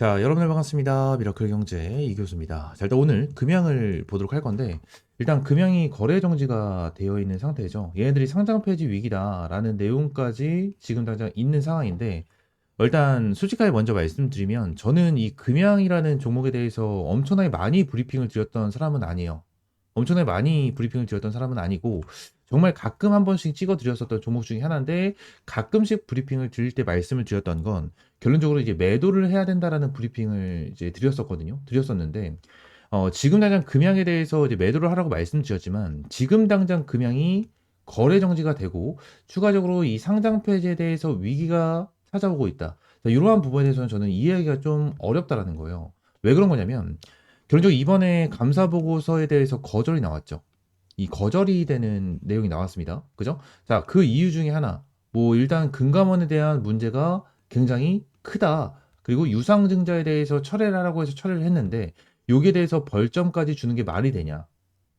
자, 여러분들 반갑습니다. 미라클 경제 이 교수입니다. 자, 일단 오늘 금양을 보도록 할 건데, 일단 금양이 거래 정지가 되어 있는 상태죠. 얘네들이 상장 폐지 위기다라는 내용까지 지금 당장 있는 상황인데, 일단 솔직하게 먼저 말씀드리면, 저는 이 금양이라는 종목에 대해서 엄청나게 많이 브리핑을 드렸던 사람은 아니에요. 엄청나게 많이 브리핑을 드렸던 사람은 아니고, 정말 가끔 한 번씩 찍어 드렸었던 종목 중에 하나인데, 가끔씩 브리핑을 드릴 때 말씀을 드렸던 건, 결론적으로 이제 매도를 해야 된다라는 브리핑을 이제 드렸었거든요. 드렸었는데, 어, 지금 당장 금양에 대해서 이제 매도를 하라고 말씀드렸지만, 지금 당장 금양이 거래 정지가 되고, 추가적으로 이 상장 폐지에 대해서 위기가 찾아오고 있다. 자, 이러한 부분에 대해서는 저는 이해하기가 좀 어렵다라는 거예요. 왜 그런 거냐면, 결론적으로 이번에 감사 보고서에 대해서 거절이 나왔죠. 이 거절이 되는 내용이 나왔습니다. 그죠? 자, 그 이유 중에 하나. 뭐, 일단 금감원에 대한 문제가 굉장히 크다. 그리고 유상증자에 대해서 철회를 하라고 해서 철회를 했는데 여기에 대해서 벌점까지 주는 게 말이 되냐?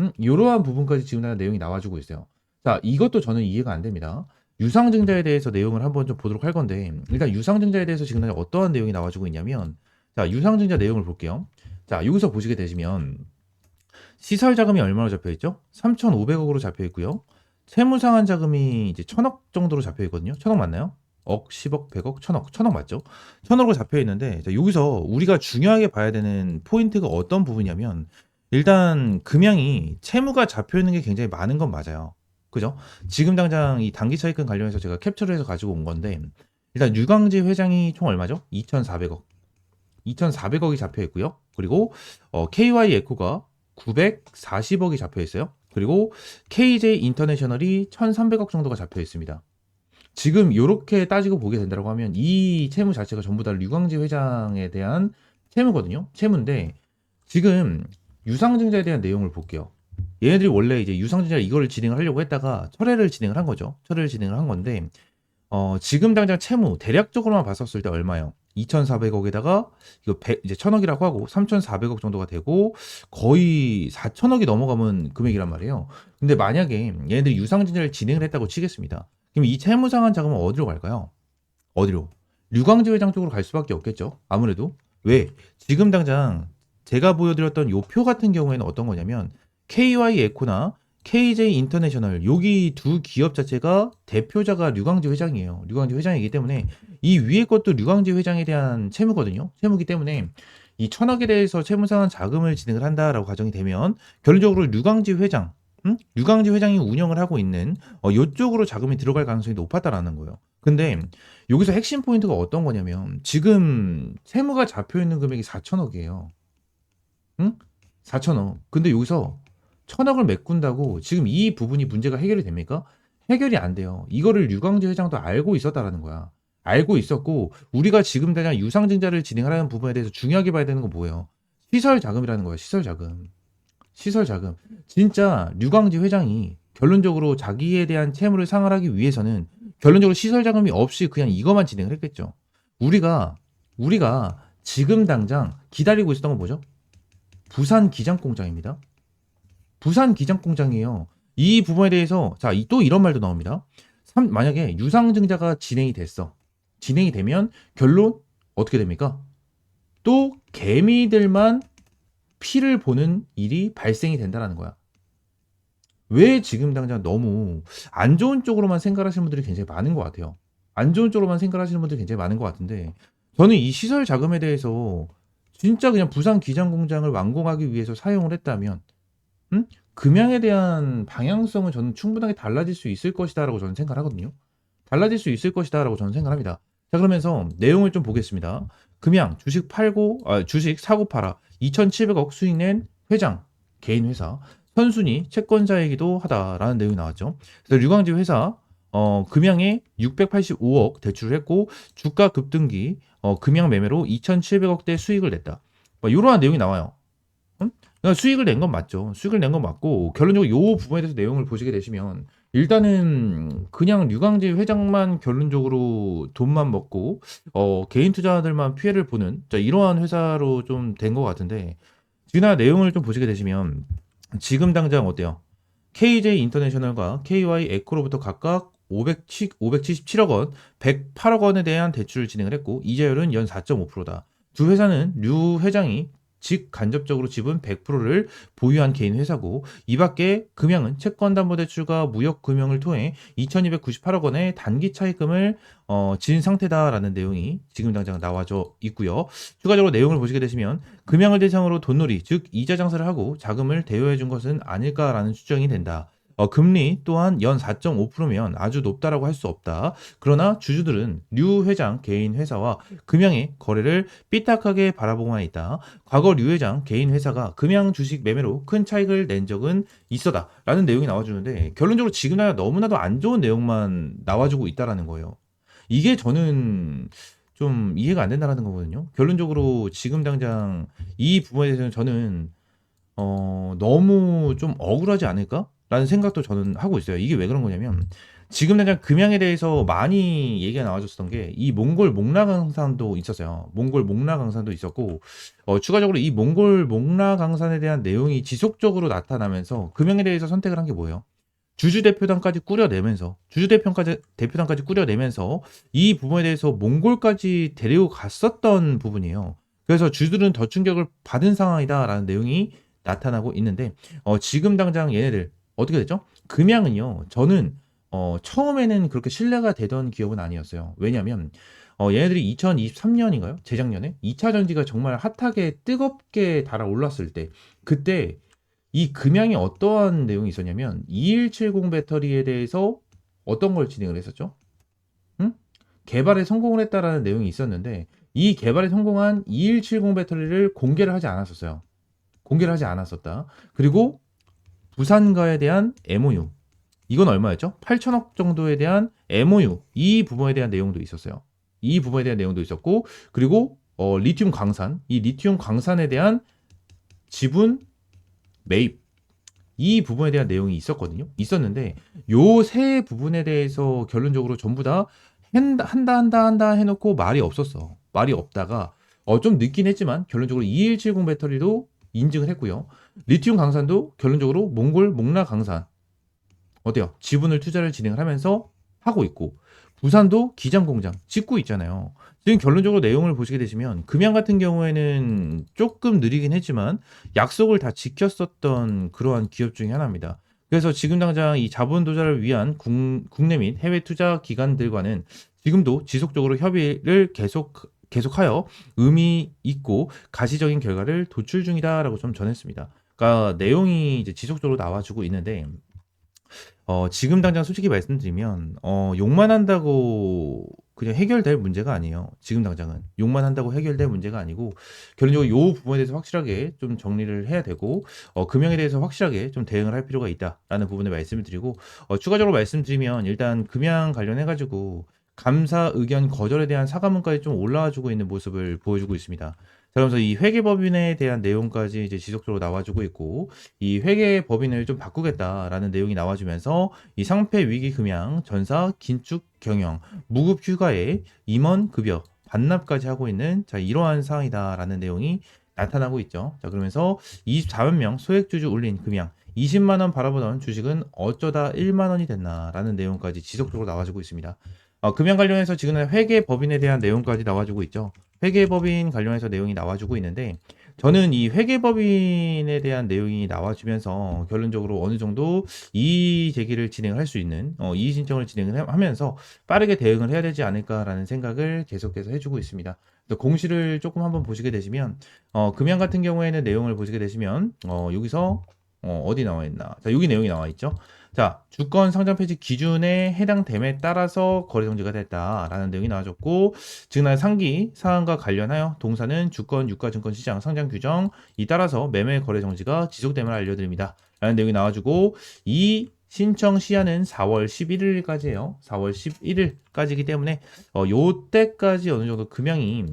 음, 이러한 부분까지 지금 내용이 나와주고 있어요. 자, 이것도 저는 이해가 안 됩니다. 유상증자에 대해서 내용을 한번 좀 보도록 할 건데 일단 유상증자에 대해서 지금 어떠한 내용이 나와주고 있냐면 자, 유상증자 내용을 볼게요. 자, 여기서 보시게 되시면 시설 자금이 얼마로 잡혀 있죠? 3,500억으로 잡혀 있고요. 채무 상환 자금이 이제 1,000억 정도로 잡혀 있거든요. 1,000억 맞나요? 억, 10억, 100억, 1000억, 1000억 맞죠? 1000억으로 잡혀 있는데 자, 여기서 우리가 중요하게 봐야 되는 포인트가 어떤 부분이냐면 일단 금양이 채무가 잡혀 있는 게 굉장히 많은 건 맞아요. 그죠? 지금 당장 이 단기 차익금 관련해서 제가 캡처를 해서 가지고 온 건데 일단 유광지 회장이 총 얼마죠? 2,400억. 2,400억이 잡혀 있고요. 그리고 어, KY 에코가 940억이 잡혀 있어요. 그리고 KJ 인터내셔널이 1,300억 정도가 잡혀 있습니다. 지금 이렇게 따지고 보게 된다고 하면 이 채무 자체가 전부 다 류광지 회장에 대한 채무거든요. 채무인데 지금 유상증자에 대한 내용을 볼게요. 얘네들이 원래 이제 유상증자 이거를 진행을 하려고 했다가 철회를 진행을 한 거죠. 철회를 진행을 한 건데 어, 지금 당장 채무 대략적으로만 봤었을 때 얼마요? 2,400억에다가 이거 100, 이제 1,000억이라고 하고 3,400억 정도가 되고 거의 4,000억이 넘어가면 금액이란 말이에요. 근데 만약에 얘네들이 유상증자를 진행을 했다고 치겠습니다. 그럼 이 채무상환 자금은 어디로 갈까요? 어디로? 류광지 회장 쪽으로 갈 수밖에 없겠죠. 아무래도 왜? 지금 당장 제가 보여드렸던 요 표 같은 경우에는 어떤 거냐면 KY 에코나 KJ 인터내셔널 여기 두 기업 자체가 대표자가 류광지 회장이에요. 류광지 회장이기 때문에 이 위에 것도 류광지 회장에 대한 채무거든요. 채무기 때문에 이 천억에 대해서 채무상환 자금을 진행을 한다라고 가정이 되면 결론적으로 류광지 회장 음? 유광지 회장이 운영을 하고 있는 어, 이쪽으로 자금이 들어갈 가능성이 높았다라는 거예요. 근데 여기서 핵심 포인트가 어떤 거냐면 지금 세무가 잡혀 있는 금액이 4천억이에요. 응? 4천억. 근데 여기서 천억을 메꾼다고 지금 이 부분이 문제가 해결이 됩니까? 해결이 안 돼요. 이거를 유광지 회장도 알고 있었다라는 거야. 알고 있었고 우리가 지금 당장 유상증자를 진행하라는 부분에 대해서 중요하게 봐야 되는 건 뭐예요? 시설 자금이라는 거예요. 시설 자금. 시설 자금. 진짜 류광지 회장이 결론적으로 자기에 대한 채무를 상환하기 위해서는 결론적으로 시설 자금이 없이 그냥 이것만 진행을 했겠죠. 우리가 우리가 지금 당장 기다리고 있었던 건 뭐죠? 부산 기장 공장입니다. 부산 기장 공장이에요. 이 부분에 대해서 자, 또 이런 말도 나옵니다. 삼- 만약에 유상증자가 진행이 됐어. 진행이 되면 결론 어떻게 됩니까? 또 개미들만 피를 보는 일이 발생이 된다라는 거야. 왜 지금 당장 너무 안 좋은 쪽으로만 생각하시는 분들이 굉장히 많은 것 같아요. 안 좋은 쪽으로만 생각하시는 분들이 굉장히 많은 것 같은데 저는 이 시설 자금에 대해서 진짜 그냥 부산 기장 공장을 완공하기 위해서 사용을 했다면 음? 금양에 대한 방향성은 저는 충분하게 달라질 수 있을 것이다라고 저는 생각을 하거든요. 달라질 수 있을 것이다라고 저는 생각을 합니다. 자 그러면서 내용을 좀 보겠습니다. 금양 주식 팔고 아, 주식 사고 팔아 2,700억 수익 낸 회장 개인 회사 선순위 채권자이기도 하다라는 내용이 나왔죠. 그래서 류광지 회사 어, 금양에 685억 대출을 했고 주가 급등기 어, 금양 매매로 2,700억대 수익을 냈다. 뭐 이러한 내용이 나와요. 음? 그러니까 수익을 낸 건 맞죠. 수익을 낸 건 맞고 결론적으로 이 부분에 대해서 내용을 보시게 되시면 일단은 그냥 류광지 회장만 결론적으로 돈만 먹고 어, 개인 투자들만 피해를 보는 자, 이러한 회사로 좀 된 것 같은데 지나 내용을 좀 보시게 되시면 지금 당장 어때요? KJ 인터내셔널과 KY 에코로부터 각각 507, 577억 원, 108억 원에 대한 대출을 진행을 했고 이자율은 연 4.5%다. 두 회사는 류 회장이 직간접적으로 지분 100%를 보유한 개인 회사고 이 밖에 금양은 채권담보대출과 무역금융을 통해 2298억 원의 단기 차입금을 어, 진 상태다라는 내용이 지금 당장 나와져 있고요. 추가적으로 내용을 보시게 되시면 금양을 대상으로 돈놀이 즉 이자 장사를 하고 자금을 대여해 준 것은 아닐까라는 추정이 된다. 어, 금리 또한 연 4.5%면 아주 높다라고 할 수 없다. 그러나 주주들은 류 회장 개인 회사와 금양의 거래를 삐딱하게 바라보고만 있다. 과거 류 회장 개인 회사가 금양 주식 매매로 큰 차익을 낸 적은 있어다. 라는 내용이 나와주는데 결론적으로 지금 나야 너무나도 안 좋은 내용만 나와주고 있다라는 거예요. 이게 저는 좀 이해가 안 된다라는 거거든요. 결론적으로 지금 당장 이 부분에 대해서는 저는 어, 너무 좀 억울하지 않을까? 라는 생각도 저는 하고 있어요. 이게 왜 그런 거냐면 지금 당장 금양에 대해서 많이 얘기가 나와줬던 게 이 몽골 목라강산도 있었어요. 몽골 목라강산도 있었고 어, 추가적으로 이 몽골 목라강산에 대한 내용이 지속적으로 나타나면서 금양에 대해서 선택을 한 게 뭐예요? 주주 대표단까지 꾸려내면서 주주 대표단까지 대표단까지 꾸려내면서 이 부분에 대해서 몽골까지 데리고 갔었던 부분이에요. 그래서 주들은 더 충격을 받은 상황이다라는 내용이 나타나고 있는데 어, 지금 당장 얘네들 어떻게 됐죠? 금양은요. 저는 어, 처음에는 그렇게 신뢰가 되던 기업은 아니었어요. 왜냐면 어, 얘네들이 2023년인가요? 재작년에 2차 전지가 정말 핫하게 뜨겁게 달아올랐을 때 그때 이 금양이 어떠한 내용이 있었냐면 2170 배터리에 대해서 어떤 걸 진행을 했었죠? 응? 개발에 성공을 했다라는 내용이 있었는데 이 개발에 성공한 2170 배터리를 공개를 하지 않았었어요. 공개를 하지 않았었다. 그리고 부산과에 대한 MOU. 이건 얼마였죠? 8천억 정도에 대한 MOU. 이 부분에 대한 내용도 있었어요. 이 부분에 대한 내용도 있었고, 그리고 어, 리튬 광산. 이 리튬 광산에 대한 지분 매입. 이 부분에 대한 내용이 있었거든요. 있었는데, 요 세 부분에 대해서 결론적으로 전부 다 한다, 한다, 한다, 한다 해놓고 말이 없었어. 말이 없다가, 어, 좀 늦긴 했지만, 결론적으로 2170 배터리도 인증을 했고요. 리튬 강산도 결론적으로 몽골 목라 강산 어때요? 지분을 투자를 진행을 하면서 하고 있고 부산도 기장 공장 짓고 있잖아요. 지금 결론적으로 내용을 보시게 되시면 금양 같은 경우에는 조금 느리긴 했지만 약속을 다 지켰었던 그러한 기업 중에 하나입니다. 그래서 지금 당장 이 자본 도자를 위한 국, 국내 및 해외 투자 기관들과는 지금도 지속적으로 협의를 계속 계속하여 의미 있고 가시적인 결과를 도출 중이다라고 좀 전했습니다. 그러니까 내용이 이제 지속적으로 나와주고 있는데 어, 지금 당장 솔직히 말씀드리면 어, 욕만 한다고 그냥 해결될 문제가 아니에요. 지금 당장은 욕만 한다고 해결될 문제가 아니고 결론적으로 요 부분에 대해서 확실하게 좀 정리를 해야 되고 어, 금융에 대해서 확실하게 좀 대응을 할 필요가 있다라는 부분에 말씀을 드리고 어, 추가적으로 말씀드리면 일단 금양 관련해 가지고 감사 의견 거절에 대한 사과문까지 좀 올라와주고 있는 모습을 보여주고 있습니다. 자, 그러면서 이 회계법인에 대한 내용까지 이제 지속적으로 나와주고 있고, 이 회계법인을 좀 바꾸겠다라는 내용이 나와주면서 이 상패 위기 금양, 전사, 긴축 경영, 무급 휴가에 임원 급여, 반납까지 하고 있는 자, 이러한 사항이다라는 내용이 나타나고 있죠. 자, 그러면서 24만 명 소액주주 올린 금양, 20만 원 바라보던 주식은 어쩌다 1만 원이 됐나라는 내용까지 지속적으로 나와주고 있습니다. 어, 금연 관련해서 지금은 회계 법인에 대한 내용까지 나와주고 있죠. 회계 법인 관련해서 내용이 나와주고 있는데 저는 이 회계 법인에 대한 내용이 나와주면서 결론적으로 어느 정도 이의 제기를 진행할 수 있는 어, 이의 신청을 진행을 하면서 빠르게 대응을 해야 되지 않을까라는 생각을 계속해서 해주고 있습니다. 공시를 조금 한번 보시게 되시면 어, 금양 같은 경우에는 내용을 보시게 되시면 어, 여기서 어, 디 나와 있나? 자, 여기 내용이 나와 있죠. 자, 주권 상장 폐지 기준에 해당됨에 따라서 거래 정지가 됐다라는 내용이 나와줬고, 지난 상기 사항과 관련하여 동사는 주권 유가 증권 시장 상장 규정 이 따라서 매매 거래 정지가 지속됨을 알려드립니다. 라는 내용이 나와주고, 이 신청 시한은 4월 11일까지예요. 4월 11일까지이기 때문에 어, 요때까지 어느 정도 금양이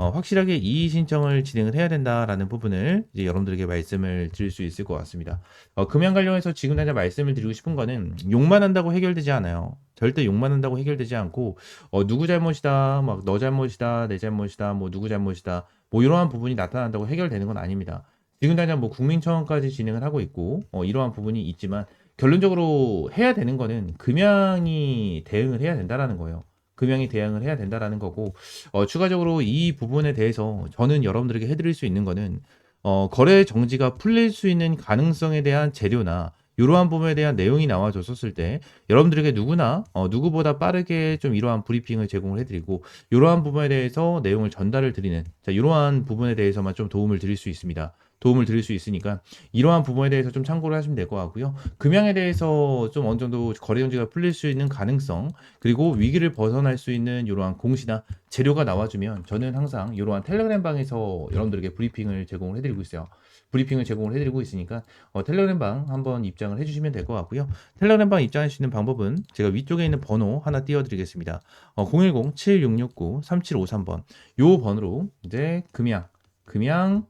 어, 확실하게 이의 신청을 진행을 해야 된다라는 부분을 이제 여러분들에게 말씀을 드릴 수 있을 것 같습니다. 어, 금연 관련해서 지금 당장 말씀을 드리고 싶은 거는 욕만 한다고 해결되지 않아요. 절대 욕만 한다고 해결되지 않고 어, 누구 잘못이다, 막 너 잘못이다, 내 잘못이다, 뭐 누구 잘못이다, 뭐 이러한 부분이 나타난다고 해결되는 건 아닙니다. 지금 당장 뭐 국민청원까지 진행을 하고 있고 어, 이러한 부분이 있지만 결론적으로 해야 되는 거는 금양이 대응을 해야 된다라는 거예요. 금양이 대응을 해야 된다라는 거고 어, 추가적으로 이 부분에 대해서 저는 여러분들에게 해드릴 수 있는 거는 어, 거래 정지가 풀릴 수 있는 가능성에 대한 재료나 이러한 부분에 대한 내용이 나와줬었을 때 여러분들에게 누구나 어, 누구보다 빠르게 좀 이러한 브리핑을 제공을 해드리고 이러한 부분에 대해서 내용을 전달을 드리는 자 이러한 부분에 대해서만 좀 도움을 드릴 수 있습니다. 도움을 드릴 수 있으니까 이러한 부분에 대해서 좀 참고를 하시면 될 것 같고요. 금양에 대해서 좀 어느 정도 거래 정지가 풀릴 수 있는 가능성 그리고 위기를 벗어날 수 있는 이러한 공시나 재료가 나와주면 저는 항상 이러한 텔레그램 방에서 여러분들에게 브리핑을 제공을 해드리고 있어요. 브리핑을 제공을 해드리고 있으니까 어, 텔레그램 방 한번 입장을 해주시면 될 것 같고요. 텔레그램 방 입장할 수 있는 방법은 제가 위쪽에 있는 번호 하나 띄워드리겠습니다. 어, 010-7669-3753번 요 번호로 이제 금양 금양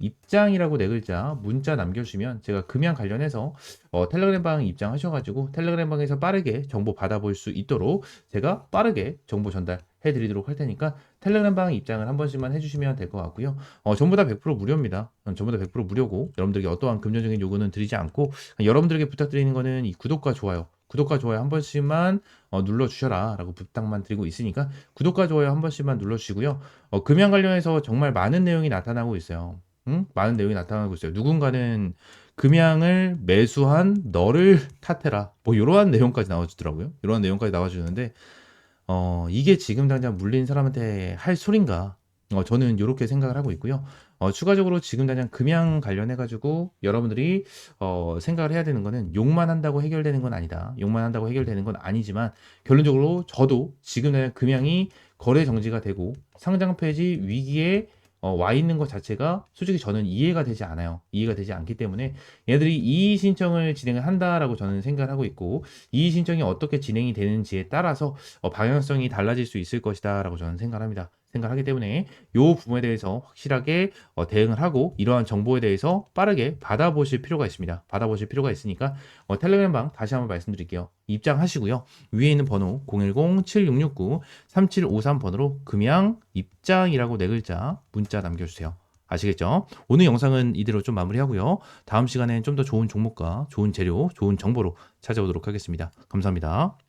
입장이라고 네 글자 문자 남겨주시면 제가 금양 관련해서 어, 텔레그램 방 입장하셔가지고 텔레그램 방에서 빠르게 정보 받아볼 수 있도록 제가 빠르게 정보 전달 해 드리도록 할 테니까 텔레그램 방 입장을 한 번씩만 해주시면 될 것 같고요. 어, 전부 다 100% 무료입니다. 어, 전부 다 100% 무료고 여러분들에게 어떠한 금전적인 요구는 드리지 않고 여러분들에게 부탁드리는 거는 이 구독과 좋아요 구독과 좋아요 한 번씩만 어, 눌러주셔라 라고 부탁만 드리고 있으니까 구독과 좋아요 한 번씩만 눌러주시고요. 어, 금양 관련해서 정말 많은 내용이 나타나고 있어요. 응? 많은 내용이 나타나고 있어요. 누군가는 금양을 매수한 너를 탓해라. 뭐 이러한 내용까지 나와주더라고요. 이러한 내용까지 나와주는데 어, 이게 지금 당장 물린 사람한테 할 소린가? 어, 저는 이렇게 생각을 하고 있고요. 어, 추가적으로 지금 당장 금양 관련해 가지고 여러분들이 어, 생각을 해야 되는 거는 욕만 한다고 해결되는 건 아니다. 욕만 한다고 해결되는 건 아니지만 결론적으로 저도 지금 당장 금양이 거래 정지가 되고 상장 폐지 위기에 어, 와 있는 것 자체가 솔직히 저는 이해가 되지 않아요. 이해가 되지 않기 때문에 얘들이 이의 신청을 진행을 한다라고 저는 생각을 하고 있고 이의 신청이 어떻게 진행이 되는지에 따라서 어, 방향성이 달라질 수 있을 것이다라고 저는 생각합니다. 생각하기 때문에 이 부분에 대해서 확실하게 어, 대응을 하고 이러한 정보에 대해서 빠르게 받아보실 필요가 있습니다. 받아보실 필요가 있으니까 어, 텔레그램 방 다시 한번 말씀드릴게요. 입장하시고요. 위에 있는 번호 010-7669-3753번으로 금양 입장이라고 네 글자 문자 남겨주세요. 아시겠죠? 오늘 영상은 이대로 좀 마무리하고요. 다음 시간엔 좀 더 좋은 종목과 좋은 재료, 좋은 정보로 찾아오도록 하겠습니다. 감사합니다.